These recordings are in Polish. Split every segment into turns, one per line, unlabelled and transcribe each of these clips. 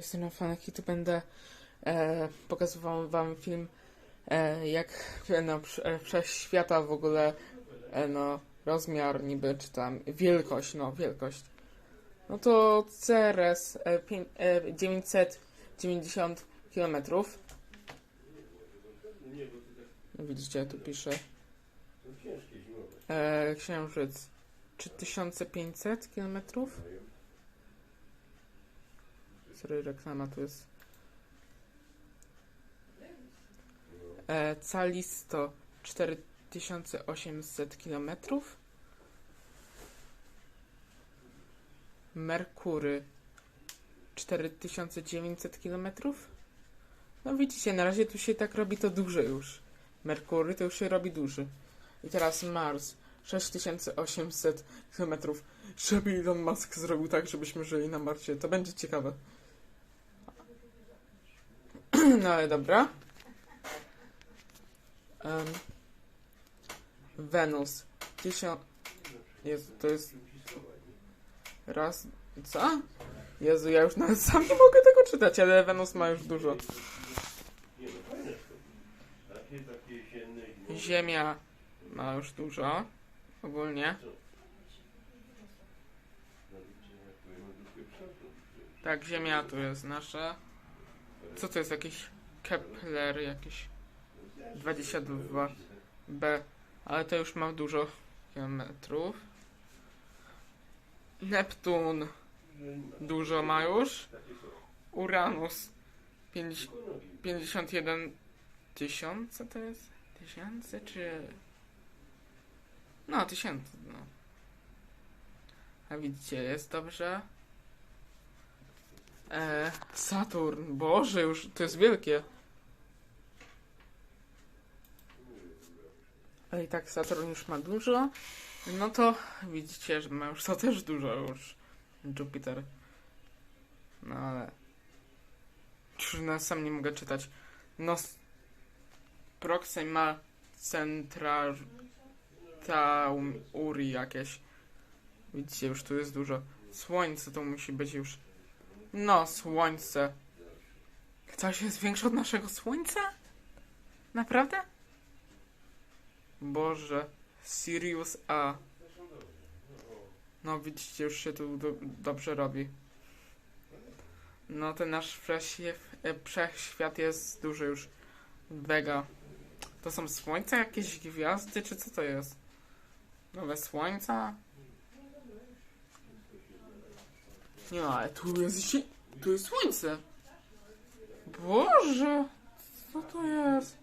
Jestem na fanaki, tu będę e, pokazywał wam film, e, jak e, no, prze- e, wszechświata w ogóle, e, no, rozmiar niby, czy tam wielkość, no, wielkość. No to CRS e, e, 990 km. No, widzicie, tu pisze. E, Księżyc 3500 km. Sorry, reklama tu jest. E, Calisto 4800 km. Merkury 4900 km. No widzicie, na razie tu się tak robi to duże już. Merkury to już się robi duży. I teraz Mars 6800 km. Żeby Elon Musk zrobił tak, żebyśmy żyli na Marsie. To będzie ciekawe. No ale dobra. Em, Wenus. Tysiąc... To jest... Raz... Co? Jezu, ja już nawet sam nie mogę tego czytać, ale Wenus ma już dużo. Ziemia ma już dużo. Ogólnie. Tak, Ziemia tu jest nasza. Co to jest jakiś Kepler jakiś 22b, ale to już ma dużo kilometrów. Neptun dużo ma już. Uranus 5, 51 tysiące to jest? Tysiące czy... No, tysiące, no. A widzicie, jest dobrze. E, Saturn, Boże, już to jest wielkie. Ale i tak Saturn już ma dużo. No to widzicie, że ma już to też dużo już. Jupiter. No ale. Już na sam nie mogę czytać. No. Proxima Centra Tauri jakieś. Widzicie, już tu jest dużo. Słońce to musi być już. No, słońce. Coś jest większe od naszego słońca? Naprawdę? Boże. Sirius A. No, widzicie, już się tu do, dobrze robi. No, ten nasz e, wszechświat jest duży już. Vega. To są słońca, jakieś gwiazdy, czy co to jest? Nowe słońca? Nie, ale tu jest tu jest słońce. Boże, co to jest?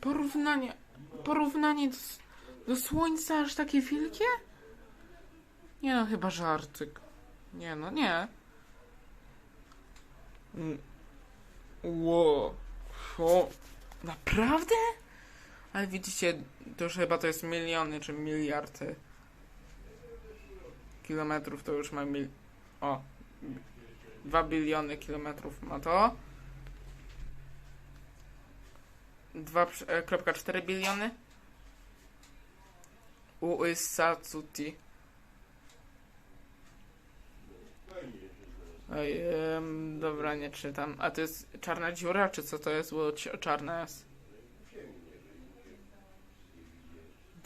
Porównanie, porównanie do, do słońca aż takie wielkie? Nie no, chyba żartyk. Nie no, nie. Mm. Ło. O, naprawdę? Ale widzicie, to już chyba to jest miliony czy miliardy kilometrów, to już ma mil... O. 2 biliony kilometrów ma to. 2,4 biliony. Uysatsuti. Oj, em, dobra, nie czytam. A to jest czarna dziura, czy co to jest? Bo czarna jest.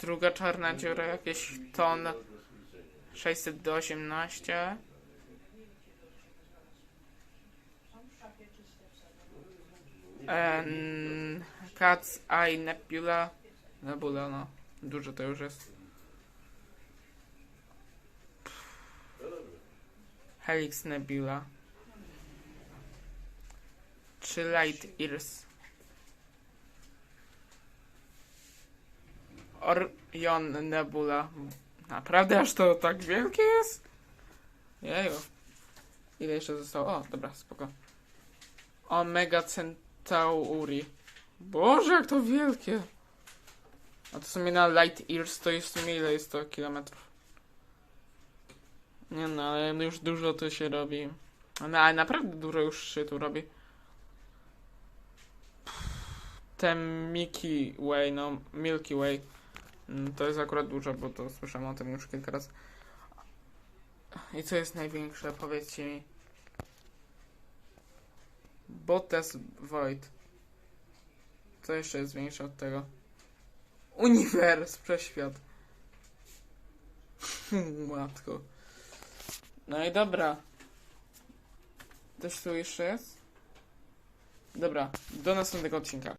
Druga czarna dziura, jakieś ton 600 do 18. En, Cat's Eye Nebula. Nebula, no. Dużo to już jest. Helix Nebula. Czy Light Ears. Orion Nebula. Naprawdę aż to tak wielkie jest? Jeju. Ile jeszcze zostało? O, dobra, spoko. Omega Centauri. Boże, jak to wielkie. A to w sumie na Light Ears to jest w sumie ile jest to kilometrów? Nie no, ale już dużo to się robi. No, ale naprawdę dużo już się tu robi. Ten Milky Way, no Milky Way. Mm, To jest akurat dużo, bo to słyszałem o tym już kilka razy. I co jest największe? Powiedzcie mi. Bottas Void. Co jeszcze jest większe od tego? Uniwers, przeświat. Matko. No i dobra. Coś tu jeszcze jest? Dobra, do następnego odcinka.